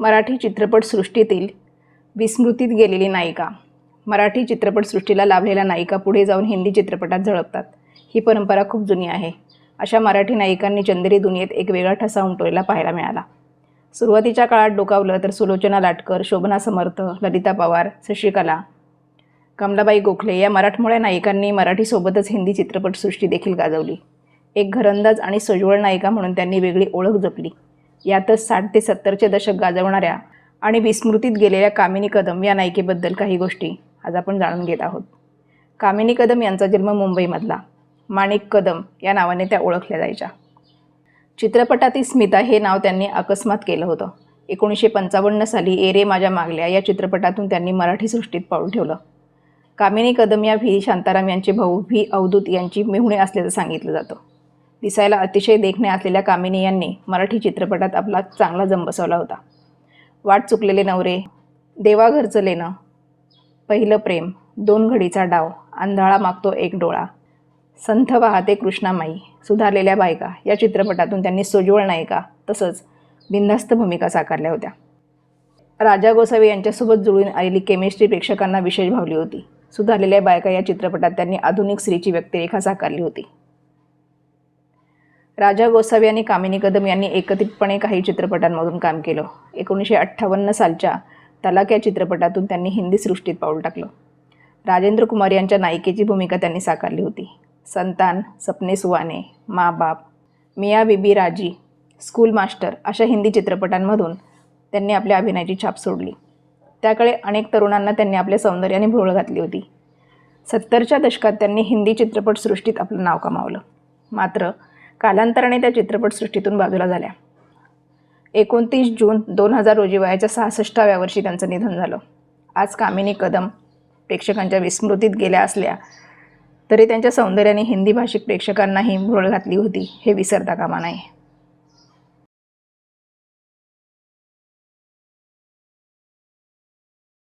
मराठी चित्रपटसृष्टीतील विस्मृतीत गेलेली नायिका. मराठी चित्रपटसृष्टीला लाभलेल्या नायिका पुढे जाऊन हिंदी चित्रपटात झळकतात. ही परंपरा खूप जुनी आहे. अशा मराठी नायिकांनी चंदेरी दुनियेत एक वेगळा ठसा उमटवलेला पाहायला मिळाला. सुरुवातीच्या काळात डोकावलं तर सुलोचना लाटकर शोभना समर्थ ललिता पवार शशिकला कमलाबाई गोखले या मराठमोळ्या नायिकांनी मराठीसोबतच हिंदी चित्रपटसृष्टी देखील गाजवली. एक घरंदाज आणि सज्वळ नायिका म्हणून त्यांनी वेगळी ओळख जपली. यातच साठ ते सत्तरचे दशक गाजवणाऱ्या आणि विस्मृतीत गेलेल्या कामिनी कदम या नायिकेबद्दल काही गोष्टी आज आपण जाणून घेत आहोत. कामिनी कदम यांचा जन्म मुंबईमधला. माणिक कदम या नावाने त्या ओळखल्या जायच्या. चित्रपटातील स्मिता हे नाव त्यांनी अकस्मात केलं होतं. एकोणीसशे पंचावन्न साली एरे माझ्या मागल्या या चित्रपटातून त्यांनी मराठी सृष्टीत पाऊल ठेवलं. कामिनी कदम या व्ही शांताराम यांचे भाऊ व्ही अवधूत यांची मेहुणे असल्याचं सांगितलं जातं. दिसायला अतिशय देखणे असलेल्या कामिनी यांनी मराठी चित्रपटात आपला चांगला जम बसवला होता. वाट चुकलेले नवरे देवाघरचं लेणं पहिलं प्रेम दोन घडीचा डाव आंधळा मागतो एक डोळा संथ वाहते कृष्णामाई सुधारलेल्या बायका या चित्रपटातून त्यांनी सोज्वळ नायिका तसंच बिनधास्त भूमिका साकारल्या होत्या. राजा गोसावी यांच्यासोबत जुळून आलेली केमिस्ट्री प्रेक्षकांना विशेष भावली होती. सुधारलेल्या बायका या चित्रपटात त्यांनी आधुनिक स्त्रीची व्यक्तिरेखा साकारली होती. राजा गोसावी आणि कामिनी कदम यांनी एकत्रितपणे काही चित्रपटांमधून काम केलं. एकोणीसशे अठ्ठावन्न सालच्या तलाक या चित्रपटातून त्यांनी हिंदी सृष्टीत पाऊल टाकलं. राजेंद्र कुमार यांच्या नायिकेची भूमिका त्यांनी साकारली होती. संतान सपने सुवाने माँ बाप मिया बीबी राजी स्कूल मास्टर अशा हिंदी चित्रपटांमधून त्यांनी आपल्या अभिनयाची छाप सोडली. त्याकडे अनेक तरुणांना त्यांनी आपल्या सौंदर्याने भोळ घातली होती. सत्तरच्या दशकात त्यांनी हिंदी चित्रपटसृष्टीत आपलं नाव कमावलं. मात्र कालांतराने त्या चित्रपटसृष्टीतून बाजूला झाल्या. एकोणतीस जून दोन हजार रोजी वयाच्या सहासष्टाव्या वर्षी त्यांचं निधन झालं. आज कामिनी कदम प्रेक्षकांच्या विस्मृतीत गेल्या असल्या तरी त्यांच्या सौंदर्याने हिंदी भाषिक प्रेक्षकांनाही भुरळ घातली होती हे विसरता कामा नाही